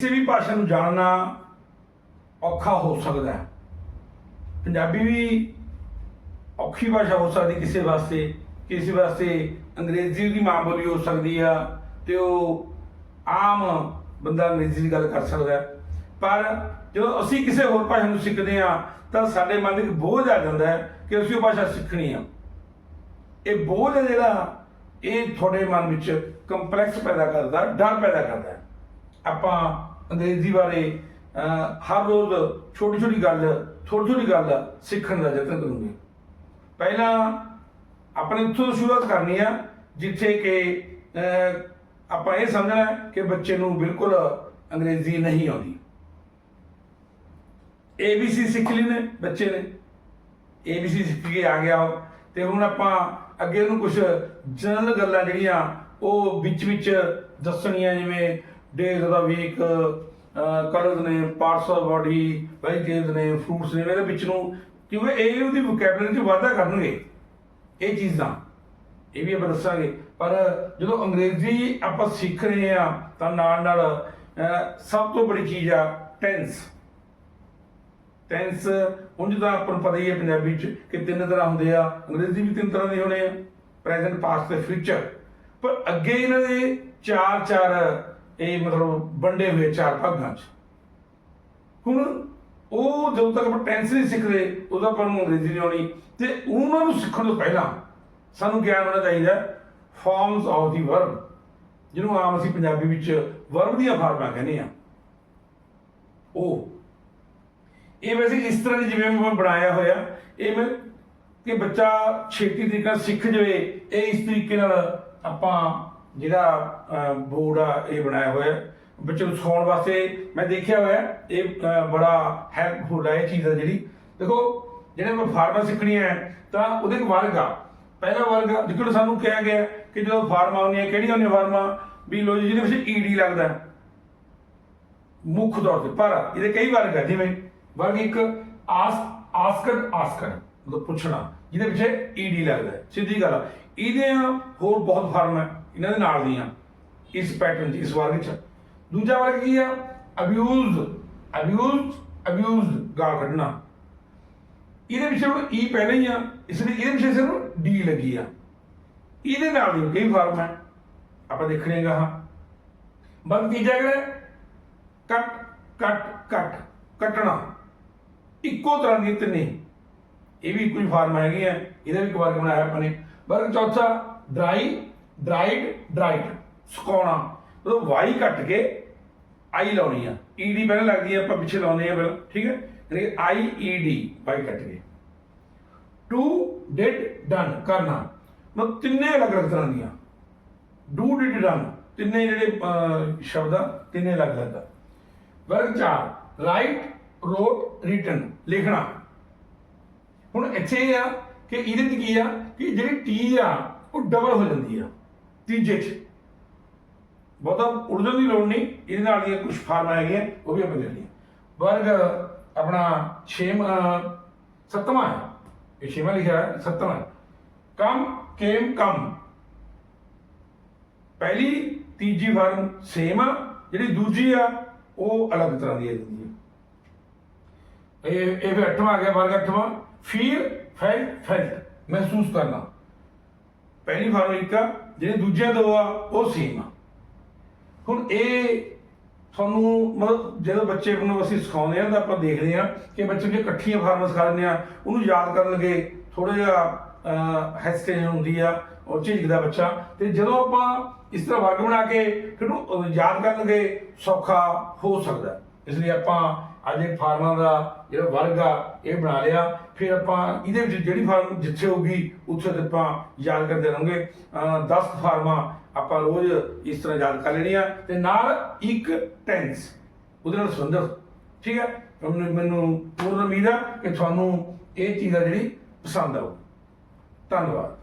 ਕਿਸੇ ਵੀ ਭਾਸ਼ਾ ਨੂੰ ਜਾਣਨਾ ਔਖਾ ਹੋ ਸਕਦਾ ਹੈ। ਪੰਜਾਬੀ ਵੀ ਔਖੀ ਭਾਸ਼ਾ ਹੋ ਸਕਦੀ ਕਿਸੇ ਵਾਸਤੇ। ਕਿਸੇ ਵਾਸਤੇ ਅੰਗਰੇਜ਼ੀ ਦੀ ਮਾਂ ਬੋਲੀ ਹੋ ਸਕਦੀ ਆ ਤੇ ਉਹ ਆਮ ਬੰਦਾ ਅੰਗਰੇਜ਼ੀ ਦੀ ਗੱਲ ਕਰ ਸਕਦਾ ਪਰ ਜਦੋਂ ਅਸੀਂ ਕਿਸੇ ਹੋਰ ਭਾਸ਼ਾ ਨੂੰ ਸਿੱਖਦੇ ਆ ਤਾਂ ਸਾਡੇ ਮਨ ਵਿੱਚ ਬੋਝ ਆ ਜਾਂਦਾ ਹੈ ਕਿ ਅਸੀਂ ਉਹ ਭਾਸ਼ਾ ਸਿੱਖਣੀ ਆ। ਇਹ ਬੋਝ ਹੈ ਜਿਹੜਾ, ਇਹ ਤੁਹਾਡੇ ਮਨ ਵਿੱਚ ਕੰਪਲੈਕਸ ਪੈਦਾ ਕਰਦਾ, ਡਰ ਪੈਦਾ ਕਰਦਾ ਆਪਾਂ ਅੰਗਰੇਜ਼ੀ ਬਾਰੇ ਹਰ ਰੋਜ਼ ਛੋਟੀ ਛੋਟੀ ਗੱਲ ਥੋੜੀ ਥੋੜੀ ਗੱਲ ਸਿੱਖਣ ਦਾ ਯਤਨ ਕਰੂੰਗੇ। ਪਹਿਲਾਂ ਆਪਣੇ ਇੱਥੋਂ ਸ਼ੁਰੂਆਤ ਕਰਨੀ ਆ, ਜਿੱਥੇ ਕਿ ਆਪਾਂ ਇਹ ਸਮਝਣਾ ਕਿ ਬੱਚੇ ਨੂੰ ਬਿਲਕੁਲ ਅੰਗਰੇਜ਼ੀ ਨਹੀਂ ਆਉਂਦੀ। ABC ਸਿੱਖ ਲਈ ਨੇ ਬੱਚੇ ਨੇ। ABC ਸਿੱਖ ਕੇ ਆ ਗਿਆ ਉਹ। ਤੇ ਹੁਣ ਆਪਾਂ ਅੱਗੇ ਉਹਨੂੰ ਕੁਝ ਜਨਰਲ ਗੱਲਾਂ ਜਿਹੜੀਆਂ, ਉਹ ਵਿੱਚ ਵਿੱਚ ਦੱਸਣੀਆਂ, ਜਿਵੇਂ days of the week colours ਨੇ ਪਾਰਟਸ ਆਫ ਬਾਡੀ ਵੈਜੀਟੇਬਲਸ ਨੇ ਫਰੂਟਸ ਨੇ, ਇਹਦੇ ਵਿੱਚ ਨੂੰ ਕਿਉਂਕਿ ਇਹ ਉਹਦੀ ਵੋਕੈਬਲਰੀ 'ਚ ਵਾਧਾ ਕਰਨਗੇ, ਇਹ ਚੀਜ਼ਾਂ। ਇਹ ਵੀ ਆਪਾਂ ਦੱਸਾਂਗੇ। ਪਰ ਜਦੋਂ ਅੰਗਰੇਜ਼ੀ ਆਪਾਂ ਸਿੱਖ ਰਹੇ ਆ ਤਾਂ ਨਾਲ ਨਾਲ ਸਭ ਤੋਂ ਬੜੀ ਚੀਜ਼ ਆ ਟੈਂਸ ਟੈਂਸ ਉਂਝ ਤਾਂ ਆਪਾਂ ਨੂੰ ਪਤਾ ਹੀ ਹੈ ਪੰਜਾਬੀ ਚ ਕਿ ਤਿੰਨ ਤਰ੍ਹਾਂ ਹੁੰਦੇ ਆ। ਅੰਗਰੇਜ਼ੀ ਵੀ ਤਿੰਨ ਤਰ੍ਹਾਂ ਦੇ ਹੋਣੇ ਆ ਪ੍ਰੈਜ਼ੈਂਟ ਪਾਸਟ ਤੇ ਫਿਊਚਰ ਪਰ ਅੱਗੇ ਇਹਨਾਂ ਦੇ ਚਾਰ ਚਾਰ ਇਹ ਮਤਲਬ ਵੰਡੇ ਹੋਏ ਚਾਰ ਭਾਗਾਂ ਚ। ਹੁਣ ਉਹ ਜਦੋਂ ਤੱਕ ਆਪਾਂ ਟੈਂਸ ਨਹੀਂ ਸਿੱਖਦੇ, ਉਦੋਂ ਆਪਾਂ ਨੂੰ ਅੰਗਰੇਜ਼ੀ ਨਹੀਂ ਆਉਣੀ। ਤੇ ਉਹਨਾਂ ਨੂੰ ਸਿੱਖਣ ਤੋਂ ਪਹਿਲਾਂ ਸਾਨੂੰ ਗਿਆਨ ਹੋਣਾ ਚਾਹੀਦਾ ਫਾਰਮਸ ਆਫ ਦੀ ਵਰਬ ਜਿਹਨੂੰ ਆਮ ਅਸੀਂ ਪੰਜਾਬੀ ਵਿੱਚ ਵਰਬ ਦੀਆਂ ਫਾਰਮਾਂ ਕਹਿੰਦੇ ਆ ਉਹ। ਇਹ ਵੈਸੇ ਇਸ ਤਰ੍ਹਾਂ ਦੀ ਜਿਵੇਂ ਮੈਂ ਬਣਾਇਆ ਹੋਇਆ, ਇਹ ਮੈਂ ਕਿ ਬੱਚਾ ਛੇਤੀ ਤਰੀਕੇ ਨਾਲ ਸਿੱਖ ਜਾਵੇ, ਇਹ ਇਸ ਤਰੀਕੇ ਨਾਲ ਆਪਾਂ ਜਿਹੜਾ ਬੋਰਡ ਆ, ਇਹ ਬਣਾਇਆ ਹੋਇਆ ਹੈ। ਬੱਚੇ ਨੂੰ ਸਿਖਾਉਣ ਵਾਸਤੇ ਮੈਂ ਦੇਖਿਆ ਹੋਇਆ ਇਹ ਬੜਾ ਹੈਲਪਫੁਲ ਹੈ, ਇਹ ਚੀਜ਼ ਆ ਜਿਹੜੀ। ਦੇਖੋ, ਜਿਹੜੇ ਮੈਂ ਫਾਰਮਾ ਸਿੱਖਣੀ ਹੈ, ਤਾਂ ਉਹਦੇ ਇੱਕ ਵਰਗ ਆ। ਪਹਿਲਾ ਵਰਗ ਆ ਜਿੱਕਣ ਸਾਨੂੰ ਕਿਹਾ ਗਿਆ ਕਿ ਜਦੋਂ ਫਾਰਮਾ ਆਉਂਦੀਆਂ, ਕਿਹੜੀਆਂ ਹੁੰਦੀਆਂ ਫਾਰਮਾ? ਵੀ ਲੋ ਜਿਹਦੇ ਵਿੱਚ ਈਡੀ ਲੱਗਦਾ ਮੁੱਖ ਤੌਰ ਤੇ, ਪਰ ਇਹਦੇ ਕਈ ਵਰਗ ਹੈ ਜਿਵੇਂ ਵਰਗ ਇੱਕ, ਆਸ, ਆਸਕਰ ਆਸਕਰ, ਮਤਲਬ ਪੁੱਛਣਾ, ਜਿਹਦੇ ਵਿੱਚ ਈਡੀ ਲੱਗਦਾ ਸਿੱਧੀ ਗੱਲ ਆ। ਇਹਦੇ ਹੋਰ ਬਹੁਤ ਫਾਰਮ ਹੈ। ਇਹਨਾਂ ਦੇ ਨਾਲ ਦੀਆਂ, ਇਸ ਪੈਟਰਨ 'ਚ, ਇਸ ਵਰਗ 'ਚ। ਦੂਜਾ ਵਰਗ ਕੀ ਆ? ਅਬਿਊਜ਼ ਅਬਿਊਜ਼ ਅਬਿਊਜ਼ ਗਾਲ ਕੱਢਣਾ। ਇਹਦੇ ਵਿੱਚ ਈ e ਪਹਿਲਾਂ ਹੀ ਆ, ਇਸ ਲਈ ਇਹਦੇ ਵਿੱਚ ਸਿਰਫ ਡੀ ਲੱਗੀ ਆ। ਇਹਦੇ ਨਾਲ ਵੀ ਕਈ ਫਾਰਮ ਹੈ ਆਪਾਂ ਦੇਖਣੇਗਾ ਹਾਂ ਬਸ ਤੀਜਾ ਕਿਹੜਾ ਕੱਟ ਕੱਟ ਕੱਟ, ਕੱਟਣਾ। ਇੱਕੋ ਤਰ੍ਹਾਂ ਦੀਆਂ ਤਿੰਨੇ। ਇਹ ਵੀ ਕੋਈ ਫਾਰਮ ਹੈਗੀ ਹੈ ਇਹਦਾ ਵੀ ਇੱਕ ਵਰਗ ਬਣਾਇਆ ਆਪਾਂ ਨੇ। ਵਰਗ ਚੌਥਾ ਡਰਾਈ ਡਰਾਈਡ ਡਰਾਈਡ, ਸੁਕਾਉਣਾ। ਮਤਲਬ ਵਾਈ ਕੱਟ ਕੇ ਆਈ ਲਾਉਣੀ ਆ ਈਡੀ ਪਹਿਲਾਂ ਲੱਗਦੀ ਆ, ਆਪਾਂ ਪਿੱਛੇ ਲਾਉਂਦੇ ਆ ਪਹਿਲਾਂ, ਠੀਕ ਹੈ? ਯਾਨੀ ਆਈ, ਈ ਡੀ, ਵਾਈ ਕੱਟ ਕੇ। ਟੂ, ਡਿਡ, ਡਨ, ਕਰਨਾ। ਮਤਲਬ ਤਿੰਨੇ ਅਲੱਗ ਅਲੱਗ ਤਰ੍ਹਾਂ ਦੀਆਂ। Do, did, done. ਤਿੰਨੇ ਜਿਹੜੇ ਸ਼ਬਦ ਆ, ਤਿੰਨੇ ਅਲੱਗ ਅਲੱਗ ਆ। ਵਰਗ 4 ਰਾਈਟ, ਰੋਟ, ਰਿਟਨ, ਲਿਖਣਾ। ਹੁਣ ਇੱਥੇ ਇਹ ਆ ਕਿ ਇਹਦੇ ਚ ਕੀ ਆ ਕਿ ਜਿਹੜੀ ਟੀ ਆ, ਉਹ ਡਬਲ ਹੋ ਜਾਂਦੀ ਆ। ਤੀਜੇ ਚ ਬਹੁਤਾ ਉਲਝਣ ਦੀ ਲੋੜ ਨਹੀਂ, ਇਹਦੇ ਨਾਲ ਦੀਆਂ ਕੁਝ ਫਾਰਮਾਂ ਹੈਗੀਆਂ, ਉਹ ਵੀ ਆਪਾਂ ਦੇ ਲਈਏ ਵਰਗ ਆਪਣਾ 6 ਸੱਤਵਾਂ ਹੈ। ਇਹ ਛੇਵਾਂ ਲਿਖਿਆ ਹੈ, ਸੱਤਵਾਂ ਕਮ, ਕੇਮ, ਕਮ। ਪਹਿਲੀ, ਤੀਜੀ ਫਾਰਮ ਸੇਮ ਆ, ਜਿਹੜੀ ਦੂਜੀ ਆ, ਉਹ ਅਲੱਗ ਤਰ੍ਹਾਂ ਦੀ ਹੈ ਦਿੰਦੀ ਹੈ। ਇਹ ਇਹ ਫਿਰ ਅੱਠਵਾਂ ਆ ਗਿਆ, ਵਰਗ ਅੱਠਵਾਂ। ਫੀਲ, ਫੈਲ, ਫੈਲਟ, ਮਹਿਸੂਸ ਕਰਨਾ। ਪਹਿਲੀ ਫਾਰਮ ਇੱਕ ਆ ਜਿਹੜੇ ਦੂਜੇ ਦੋ ਆ, ਉਹ ਸੇਮ ਆ। ਹੁਣ ਇਹ ਤੁਹਾਨੂੰ ਮਤਲਬ ਜਦੋਂ ਬੱਚੇ ਨੂੰ ਅਸੀਂ ਸਿਖਾਉਂਦੇ ਆ ਤਾਂ ਆਪਾਂ ਦੇਖਦੇ ਆ ਕਿ ਬੱਚੇ ਨੂੰ ਇਕੱਠੀਆਂ ਫਾਰਮਾਂ ਸਿਖਾ ਦਿੰਦੇ ਆ, ਉਹਨੂੰ ਯਾਦ ਕਰਨ ਲੱਗੇ ਥੋੜਾ ਜਿਹਾ ਹੈਸਟੇਸ਼ਨ ਹੁੰਦੀ ਆ, ਉਹ ਝਿਜਕਦਾ ਬੱਚਾ। ਤੇ ਜਦੋਂ ਆਪਾਂ ਇਸ ਤਰ੍ਹਾਂ ਵਰਗ ਬਣਾ ਕੇ ਫਿਰ ਉਹਨੂੰ ਯਾਦ ਕਰਨ ਲੱਗੇ, ਸੌਖਾ ਹੋ ਸਕਦਾ। ਇਸ ਲਈ ਆਪਾਂ ਅੱਜ ਇਹ ਫਾਰਮਾਂ ਦਾ ਜਿਹੜਾ ਵਰਗ ਆ, ਇਹ ਬਣਾ ਲਿਆ। ਫਿਰ ਆਪਾਂ ਇਹਦੇ ਵਿੱਚ ਜਿਹੜੀ ਫਾਰਮ ਜਿੱਥੇ ਹੋਊਗੀ, ਉੱਥੇ ਤੇ ਆਪਾਂ ਯਾਦ ਕਰਦੇ ਰਹਾਂਗੇ। 10 ਫਾਰਮਾਂ ਆਪਾਂ ਰੋਜ਼ ਇਸ ਤਰ੍ਹਾਂ ਯਾਦ ਕਰ ਲੈਣੀਆਂ। ਤੇ ਨਾਲ ਇੱਕ ਟੈਂਸ ਉਹਦੇ ਨਾਲ ਸੰਬੰਧਿਤ। ਠੀਕ ਹੈ ਮੈਨੂੰ ਮੈਨੂੰ ਪੂਰਨ ਉਮੀਦ ਆ ਕਿ ਤੁਹਾਨੂੰ ਇਹ ਚੀਜ਼ ਆ ਜਿਹੜੀ ਪਸੰਦ ਆਊ ਧੰਨਵਾਦ।